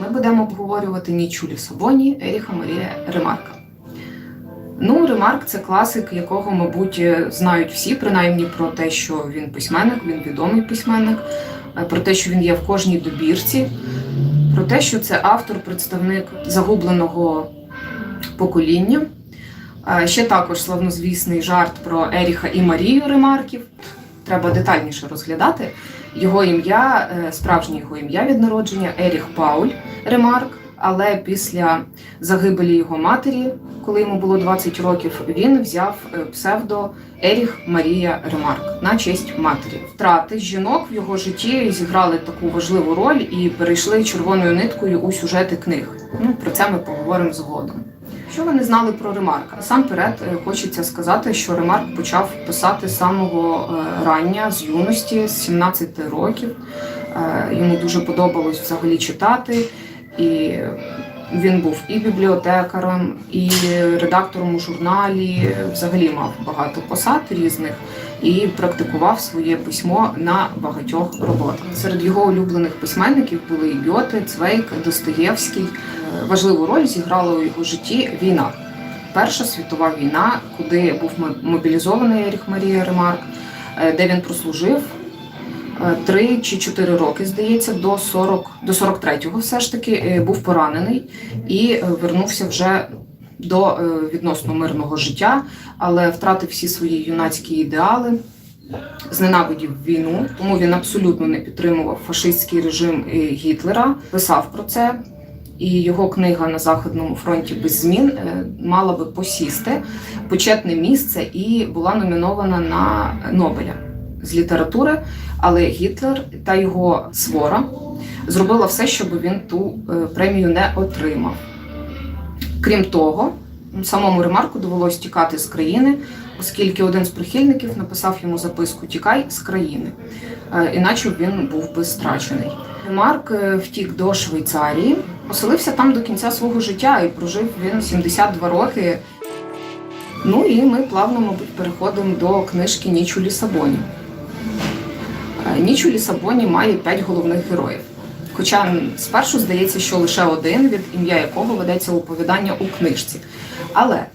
ми будемо обговорювати Ніч у Лісабоні Еріха Марія Ремарка. Ну, Ремарк це класик, якого, мабуть, знають всі, принаймні про те, що він письменник, він відомий письменник, е, про те, що він є в кожній добірці, про те, що це автор, представник загубленого покоління. Е, Ще також славнозвісний жарт про Еріха і Марію Ремарків. Треба детальніше розглядати. Його ім'я, е, справжнє його ім'я від народження Еріх Пауль Ремарк. Але після загибелі його матері, коли йому було 20 років, він взяв е, псевдо Еріх Марія Ремарк на честь матері. Втрати жінок в його житті зіграли таку важливу роль і перейшли червоною ниткою у сюжети книг. Ну про це ми поговоримо згодом. Що ви не знали про Ремарка? Насамперед е, хочеться сказати, що Ремарк почав писати з самого е, рання, з юності, з 17 років. Е, Йому дуже подобалось взагалі читати, і він був і бібліотекарем, і редактором у журналі. Взагалі мав багато посад різних і практикував своє письмо на багатьох роботах. Серед його улюблених письменників були і Гьоте, Цвейк, Достоєвський. Е, Важливу роль зіграла у його житті війна. Перша світова війна, куди був мобілізований Еріх Марія Ремарк, е, де він прослужив е, три чи чотири роки, здається, до 40, до 43-го все ж таки е, був поранений і е, вернувся вже до відносно мирного життя, але втратив всі свої юнацькі ідеали. Зненавидів війну, тому він абсолютно не підтримував фашистський режим Гітлера. Писав про це, і його книга на Західному фронті без змін мала би посісти почетне місце і була номінована на Нобеля з літератури. Але Гітлер та його свора зробила все, щоб він ту е, премію не отримав. Крім того, самому Ремарку довелось тікати з країни, оскільки один з прихильників написав йому записку Тікай з країни, Е, іначе він був би страчений. Ремарк е, втік до Швейцарії, поселився там до кінця свого життя і прожив він 72 роки. Ну і ми плавно, мабуть, переходимо до книжки Ніч у Лісабоні. Ніч у Лісабоні має п'ять головних героїв. Хоча спершу здається, що лише один, від ім'я якого ведеться оповідання у книжці. Але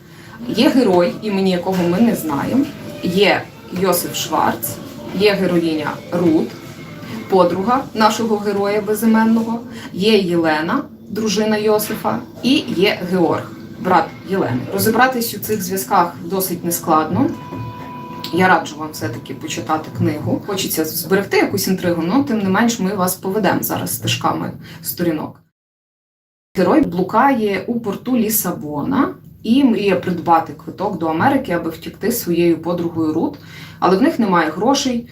є герой, імені якого ми не знаємо, є Йосиф Шварц, є героїня Рут, подруга нашого героя безіменного, є Єлена, дружина Йосифа, і є Георг, брат Єлени. Розібратись у цих зв'язках досить нескладно. Я раджу вам все-таки почитати книгу. Хочеться зберегти якусь інтригу, але тим не менш ми вас поведемо зараз стежками сторінок. Герой блукає у порту Лісабона і мріє придбати квиток до Америки, аби втікти своєю подругою Рут, але в них немає грошей.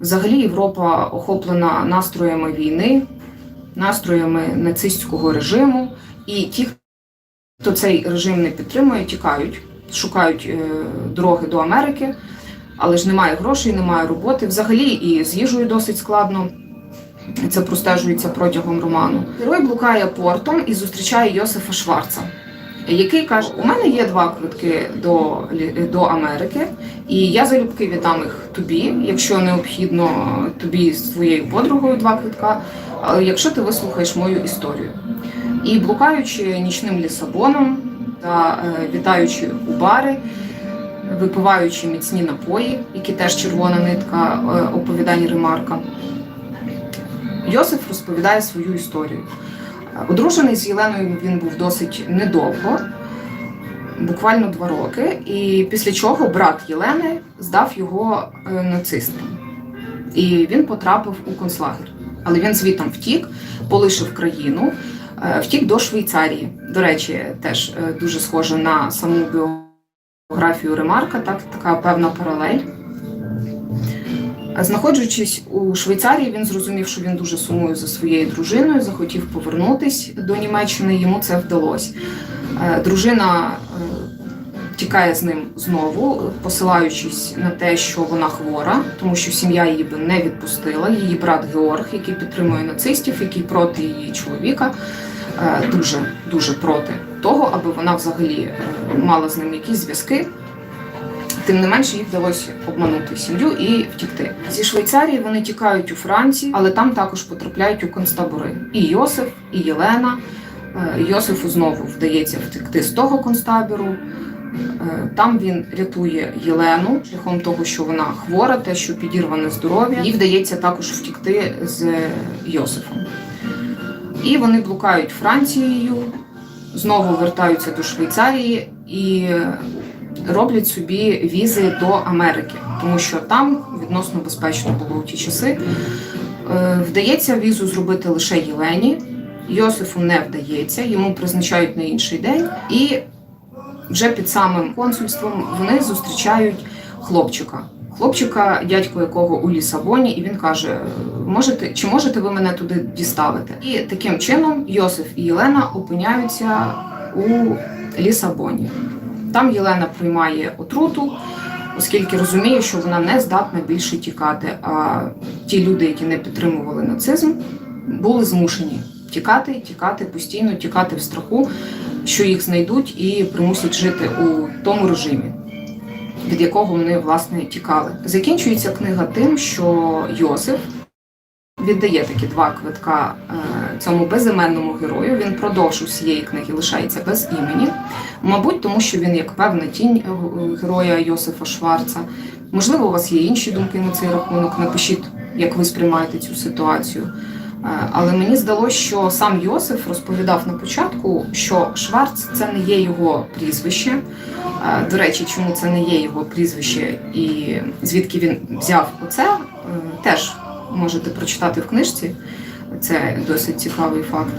Взагалі Європа охоплена настроями війни, настроями нацистського режиму, і ті, хто цей режим не підтримує, тікають, шукають е, дороги до Америки, але ж немає грошей, немає роботи. Взагалі і з їжею досить складно. Це простежується протягом роману. Герой блукає портом і зустрічає Йосифа Шварца, який каже: У мене є два квитки до, до Америки, і я залюбки віддам їх тобі, якщо необхідно тобі з твоєю подругою два квитка, але якщо ти вислухаєш мою історію. І блукаючи нічним лісабоном та е, вітаючи у бари, випиваючи міцні напої, які теж червона нитка е, оповідань Ремарка, Йосиф розповідає свою історію. Одружений з Єленою він був досить недовго, буквально два роки, і після чого брат Єлени здав його е, нацистам. І він потрапив у концлагер. Але він звітом втік, полишив країну, е, втік до Швейцарії. До речі, теж дуже схоже на саму біографію Ремарка, так, така певна паралель. Знаходжуючись у Швейцарії, він зрозумів, що він дуже сумує за своєю дружиною, захотів повернутись до Німеччини. Йому це вдалося. Е, Дружина е, тікає з ним знову, посилаючись на те, що вона хвора, тому що сім'я її би не відпустила. Її брат Георг, який підтримує нацистів, який проти її чоловіка, е, дуже дуже проти того, аби вона взагалі е, мала з ним якісь зв'язки. Тим не менше, їх вдалося обманути сім'ю і втікти. Зі Швейцарії вони тікають у Франції, але там також потрапляють у концтабори. І Йосиф, і Єлена. Е, Йосифу знову вдається втекти з того концтабору. Е, Там він рятує Єлену шляхом того, що вона хвора, те, що підірване здоров'я. Їй вдається також втікти з Йосифом. І вони блукають Францією, знову вертаються до Швейцарії і роблять собі візи до Америки, тому що там відносно безпечно було у ті часи. Е, Вдається візу зробити лише Єлені. Йосифу не вдається, йому призначають на інший день, і вже під самим консульством вони зустрічають хлопчика. Хлопчика, дядько якого у Лісабоні, і він каже: можете, чи можете ви мене туди діставити? І таким чином Йосиф і Єлена опиняються у Лісабоні. Там Єлена приймає отруту, оскільки розуміє, що вона не здатна більше тікати. А ті люди, які не підтримували нацизм, були змушені тікати, тікати постійно, тікати в страху, що їх знайдуть і примусять жити у тому режимі, від якого вони власне тікали. Закінчується книга тим, що Йосиф віддає такі два квитка е, цьому безіменному герою. Він продовж усієї книги лишається без імені. Мабуть, тому що він як певна тінь е, героя Йосифа Шварца. Можливо, у вас є інші думки на цей рахунок. Напишіть, як ви сприймаєте цю ситуацію. Е, Але мені здалося, що сам Йосиф розповідав на початку, що Шварц це не є його прізвище. Е, До речі, чому це не є його прізвище і звідки він взяв оце, е, теж можете прочитати в книжці. Це досить цікавий факт.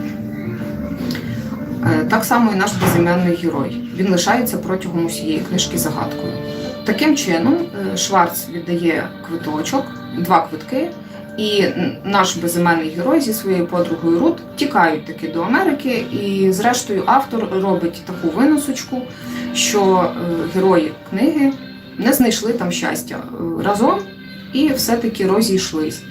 Так само і наш безіменний герой. Він лишається протягом усієї книжки загадкою. Таким чином, Шварц віддає квиточок, два квитки, і наш безіменний герой зі своєю подругою Рут тікають таки до Америки. І, зрештою, автор робить таку виносочку, що е, герої книги не знайшли там щастя е, разом і все-таки розійшлись.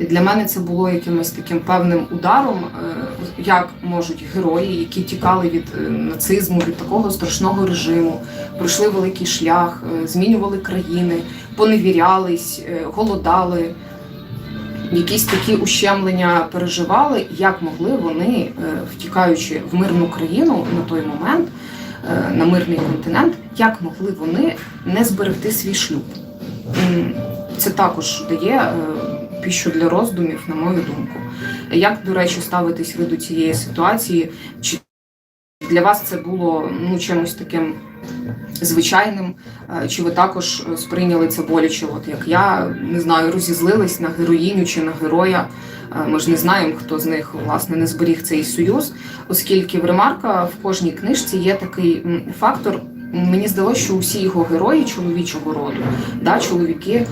І для мене це було якимось таким певним ударом, е, як можуть герої, які тікали від нацизму, від такого страшного режиму, пройшли великий шлях, змінювали країни, поневірялись, голодали, якісь такі ущемлення переживали, як могли вони, е, втікаючи в мирну країну на той момент, е, на мирний континент, як могли вони не зберегти свій шлюб. Це також дає е, піщу для роздумів, на мою думку. Як, до речі, ставитись ви до цієї ситуації? Чи для вас це було ну, чимось таким звичайним? Чи ви також сприйняли це боляче? От як я не знаю, розізлились на героїню чи на героя. Ми ж не знаємо, хто з них власне не зберіг цей союз, оскільки в ремарка в кожній книжці є такий фактор. Мені здалося, що усі його герої чоловічого роду, да, чоловіки,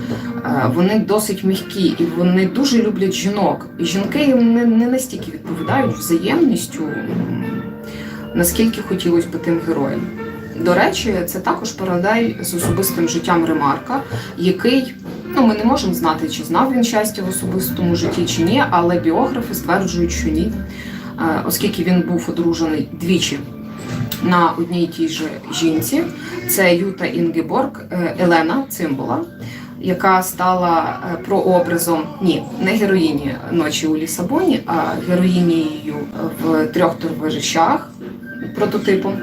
вони досить м'які і вони дуже люблять жінок. І жінки їм не, настільки відповідають взаємністю, наскільки хотілося б тим героям. До речі, це також паралель з особистим життям Ремарка, який ну ми не можемо знати, чи знав він щастя в особистому житті чи ні, але біографи стверджують, що ні, Е, оскільки він був одружений двічі на одній тій же жінці. Це Юта Інгеборг е, Елена Цимбола, яка стала е, прообразом ні, не героїні ночі у Лісабоні, а героїнією в трьох торвежищах прототипом.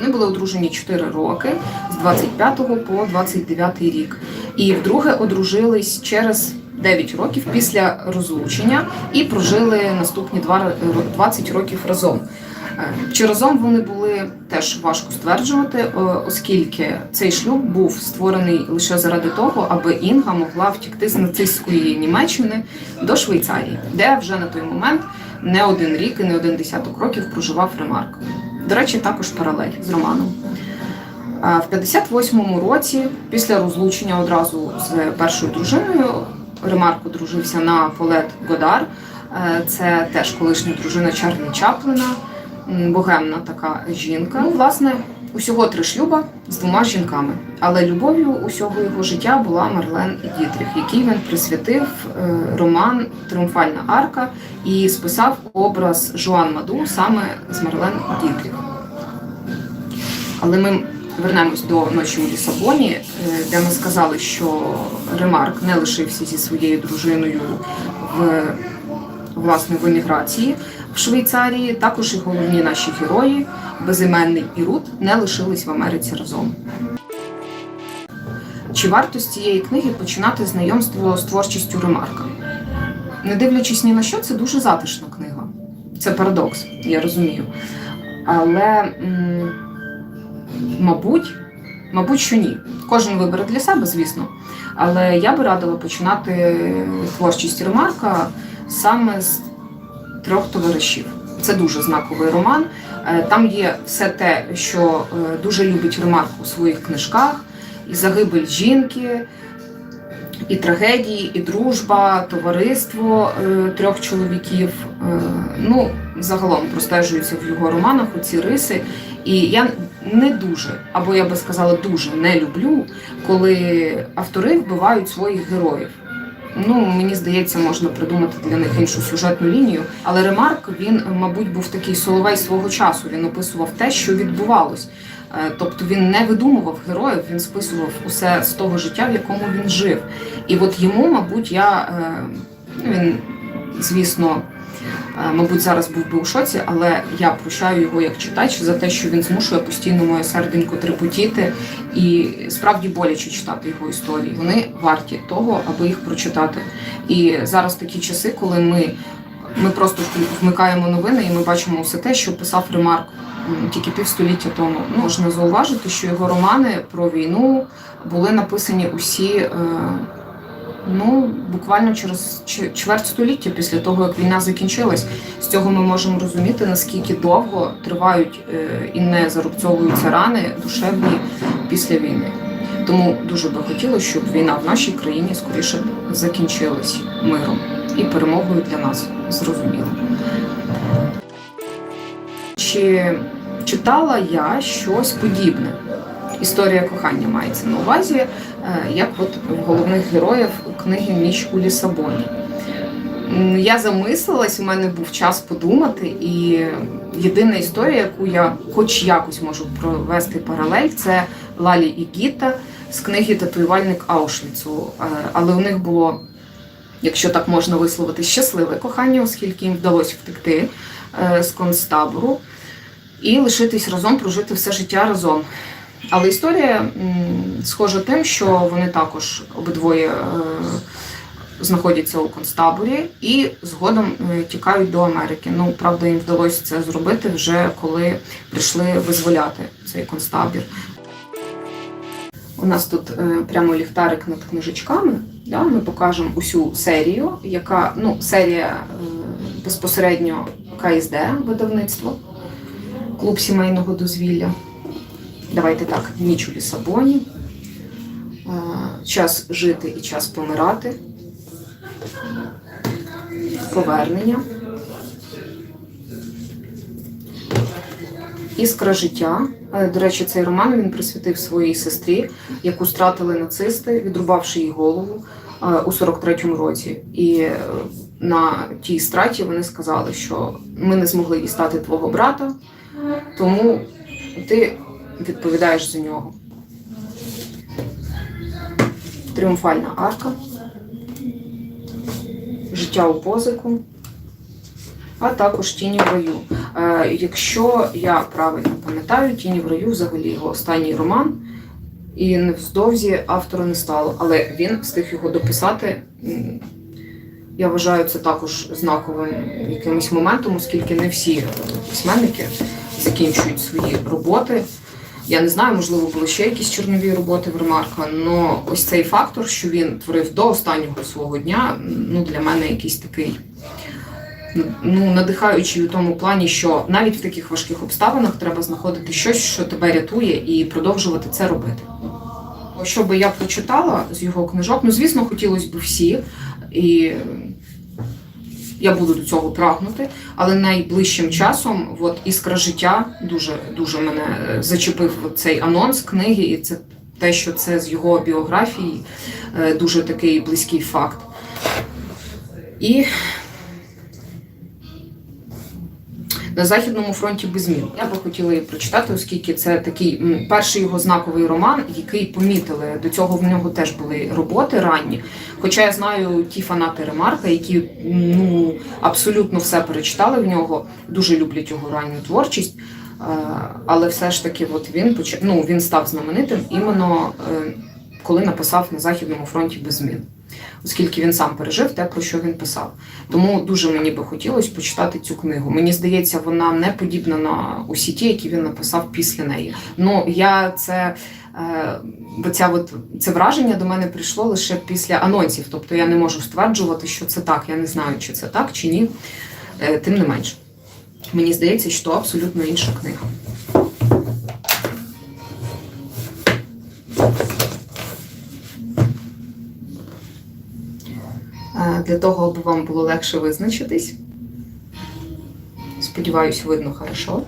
Вони були одружені 4 роки з 25 по 29 рік. І вдруге одружились через 9 років після розлучення і прожили наступні два 20 років разом. Е, Чи разом вони були теж важко стверджувати, е, оскільки цей шлюб був створений лише заради того, аби Інга могла втікти з нацистської Німеччини до Швейцарії, де вже на той момент не один рік і не один десяток років проживав Ремарк. До речі, також паралель з романом. В 58-му році, після розлучення одразу з першою дружиною, Ремарко дружився на Полет Годар. Це теж колишня дружина Чарлі Чаплина, богемна така жінка. Ну, власне, усього три шлюба з двома жінками. Але любов'ю усього його життя була Марлен Дітріх, який він присвятив е, роман Тріумфальна арка і списав образ Жуан Маду саме з Марлен Дітріх. Але ми вернемось до ночі у Лісабоні, е, де ми сказали, що Ремарк не лишився зі своєю дружиною в власне в еміграції в Швейцарії. Також і головні наші герої, безіменний і Рут, не лишились в Америці разом. Чи варто з цієї книги починати знайомство з творчістю Ремарка? Не дивлячись ні на що, це дуже затишна книга. Це парадокс, я розумію. Але, м, мабуть, мабуть, що ні. Кожен вибере для себе, звісно. Але я би радила починати творчість Ремарка саме з трьох товаришів. Це дуже знаковий роман. Е, Там є все те, що е, дуже любить Ремарк у своїх книжках: і загибель жінки, і трагедії, і дружба, товариство е, трьох чоловіків. Ну, загалом простежуються в його романах оці риси. І я не дуже, або я би сказала, дуже не люблю, коли автори вбивають своїх героїв. Ну, мені здається, можна придумати для них іншу сюжетну лінію. Але Ремарк він, мабуть, був такий соловей свого часу. Він описував те, що відбувалось. Е, Тобто він не видумував героїв, він списував усе з того життя, в якому він жив. І от йому, мабуть, я е, ну, він, звісно, мабуть, зараз був би у шоці, але я прощаю його як читач за те, що він змушує постійно моє серденько трепотіти і справді боляче читати його історії. Вони варті того, аби їх прочитати. І зараз такі часи, коли ми, ми просто вмикаємо новини і ми бачимо все те, що писав Ремарк тільки півстоліття тому. Можна зауважити, що його романи про війну були написані усі. Е, Ну, буквально через чверть століття після того, як війна закінчилась, з цього ми можемо розуміти, наскільки довго тривають е, і не зарубцьовуються рани душевні після війни. Тому дуже би хотілося, щоб війна в нашій країні скоріше закінчилась миром і перемогою для нас зрозуміло. Чи читала я щось подібне? Історія кохання мається на увазі, е, як от головних героїв книги Ніч у Лісабоні. Я замислилась, у мене був час подумати, і єдина історія, яку я хоч якось можу провести паралель, це Лалі і Гіта з книги Татуювальник Аушвіцу. Е, Але у них було, якщо так можна висловити, щасливе кохання, оскільки їм вдалося втекти е, з концтабору і лишитись разом, прожити все життя разом. Але історія схожа тим, що вони також обидвоє е, знаходяться у концтаборі і згодом е, тікають до Америки. Ну, правда, їм вдалося це зробити вже коли прийшли визволяти цей концтабір. У нас тут е, прямо ліхтарик над книжечками. Да? Ми покажемо усю серію, яка ну, серія безпосередньо КСД видавництво, клуб сімейного дозвілля. Давайте так, ніч у Лісабоні, час жити і час помирати, повернення, іскра життя. До речі, цей роман він присвятив своїй сестрі, яку стратили нацисти, відрубавши їй голову у 43-му році. І е, на тій страті вони сказали, що ми не змогли дістати твого брата, тому ти відповідаєш за нього. Тріумфальна арка. Життя у позику, а також тіні в раю. Е, якщо я правильно пам'ятаю, тіні в раю взагалі його останній роман, і невздовзі автора не стало, але він встиг його дописати. Я вважаю це також знаковим якимось моментом, оскільки не всі письменники закінчують свої роботи. Я не знаю, можливо, були ще якісь чорнові роботи в Ремарка, але ось цей фактор, що він творив до останнього свого дня, ну для мене якийсь такий ну, надихаючий у тому плані, що навіть в таких важких обставинах треба знаходити щось, що тебе рятує, і продовжувати це робити. Що би я прочитала з його книжок, ну звісно, хотілося б всі, і я буду до цього прагнути, але найближчим часом от іскра життя дуже дуже мене е, зачепив цей анонс книги, і це те, що це з його біографії, е, дуже такий близький факт. І на Західному фронті без змін. Я би хотіла її прочитати, оскільки це такий перший його знаковий роман, який помітили. До цього в нього теж були роботи ранні. Хоча я знаю ті фанати Ремарка, які ну абсолютно все перечитали в нього, дуже люблять його ранню творчість. Е, Але все ж таки, от він ну, він став знаменитим іменно е, коли написав на Західному фронті без змін, оскільки він сам пережив те, про що він писав. Тому дуже мені би хотілося почитати цю книгу. Мені здається, вона не подібна на усі ті, які він написав після неї. Ну я це. е, Оця от, це враження до мене прийшло лише після анонсів. Тобто я не можу стверджувати, що це так. Я не знаю, чи це так, чи ні. Е, Тим не менше. Мені здається, що абсолютно інша книга. Для того, аби вам було легше визначитись. Сподіваюсь, видно хорошо.